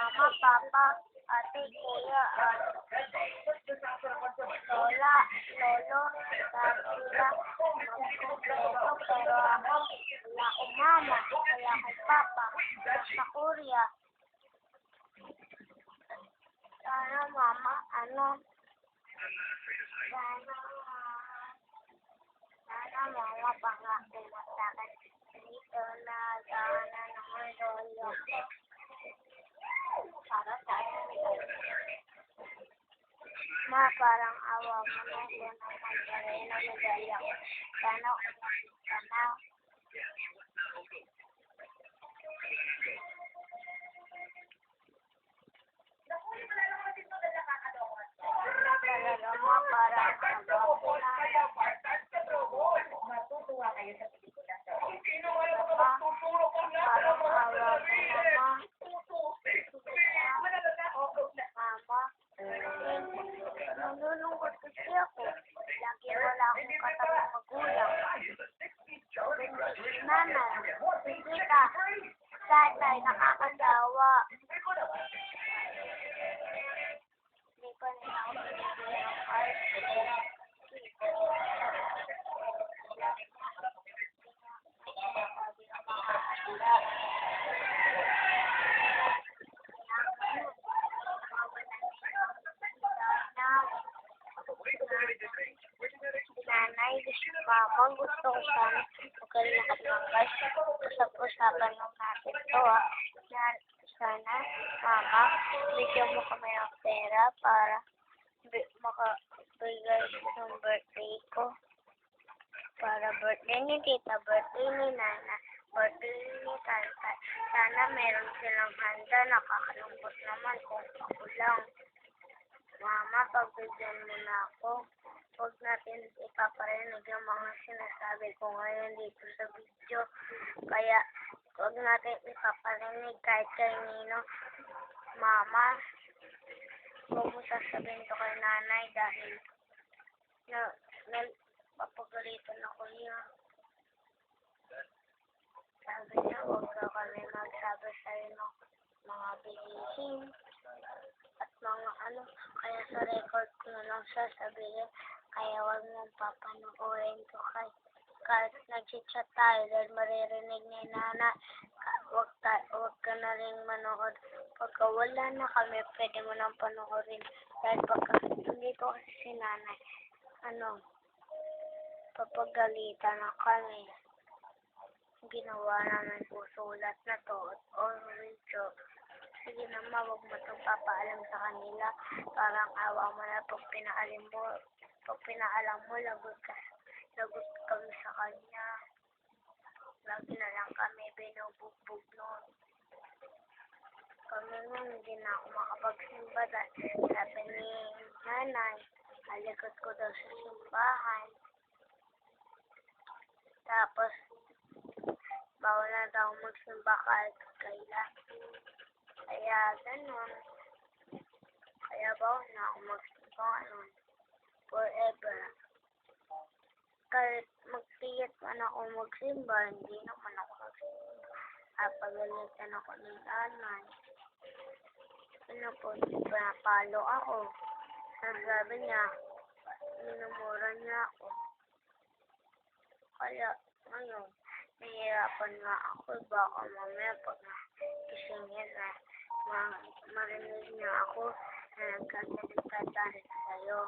Mama, Papa, Ate, Kuya, Lola, Lolo, Tatila, magkumpleto, pero ako, wala akong mama, wala akong papa, sa Korea. Sana mama, ano, sana, sana mama, pangako mo. Dito na, sana naman lolo ko. Para sa. Ma, parang awa mo na ko naman para na medalya ko. Sana, sana, Nanay, tita, tatay, nakakasawa. Hindi pa nila ako binibigyan ng card. Nanay, mama, gusto ko sana ng guys. Usap-usapan lang natin to ah. Na, sana, mama, bigyan mo kami ng pera para bi- makabigay ng birthday ko. Para birthday ni tita, birthday ni nana, birthday ni tata. Sana meron silang handa, nakakalungkot naman kung ako lang. Mama, pagbigyan mo na ako. Huwag natin sinasabi ko ngayon dito sa video. Kaya, huwag natin ipaparinig kahit kay Nino. Mama, huwag mo sasabihin to kay nanay dahil na, na papagalitan ako niya. Sabi niya, huwag ka kami magsabi sa'yo ng mga bilihin at mga ano, kaya sa record ko na lang sasabihin, kaya wag mong papanoorin to kahit, kahit nag-chat tayo dahil maririnig ni Nana, wag, ta, wag ka na rin manood. Pagka wala na kami, pwede mo nang panoorin. Dahil pagka hindi ko kasi si Nanay, ano, papagalitan na kami. Ginawa namin po sulat na to or video. Sige naman, huwag mo itong papaalam sa kanila. Parang awa mo na pag pinaalam mo. Pag pinaalam mo, lagot ka. Lagot kami sa kanya. Lagi na lang kami binubugbog noon. Kami nun, hindi na ako makapagsimba dahil sabi ni nanay, alikot ko daw sa simbahan. Tapos, bawal na daw magsimba kahit kailan. Kaya ganun. Kaya bawal na ako magsimba ngayon. Forever. Kahit magpiyat man ako magsimba, hindi naman ako magsimba. Kapagalitan ako ng nanay. Ano po, pinapalo ako. Sabi niya, minumura niya ako. Kaya, ngayon, nahihirapan nga ako. Baka mamaya pag nakisingin na ma- marinig niya ako na nagkasalita dahil sa'yo.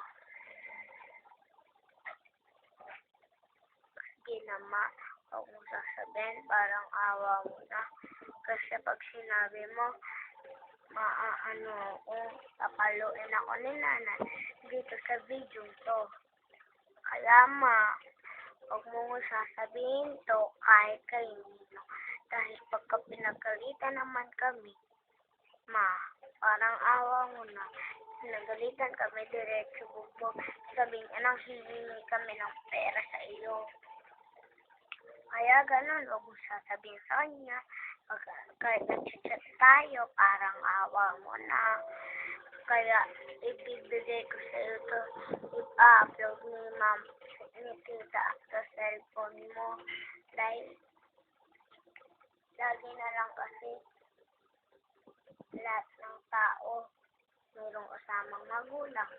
Naman, huwag mo sasabihin, parang awa mo na. Kasi pag sinabi mo, maaano ako, papaluin ako ni nanay dito sa video to. Kaya ma, huwag mo mo sasabihin to kahit kay Nino. Dahil pagka pinagalitan naman kami, ma, parang awa mo na. Pinagalitan kami diretso bugbog. Sabihin niya nang hihingi kami ng pera sa iyo. Kaya ganun, huwag mo sasabihin sa kanya. pag kahit nag-chat tayo, parang awa mo na. Kaya ibibigay ko sa iyo to, i-upload ni ma'am, ni tita sa cellphone mo. Dahil, lagi na lang kasi lahat ng tao mayroong kasamang magulang.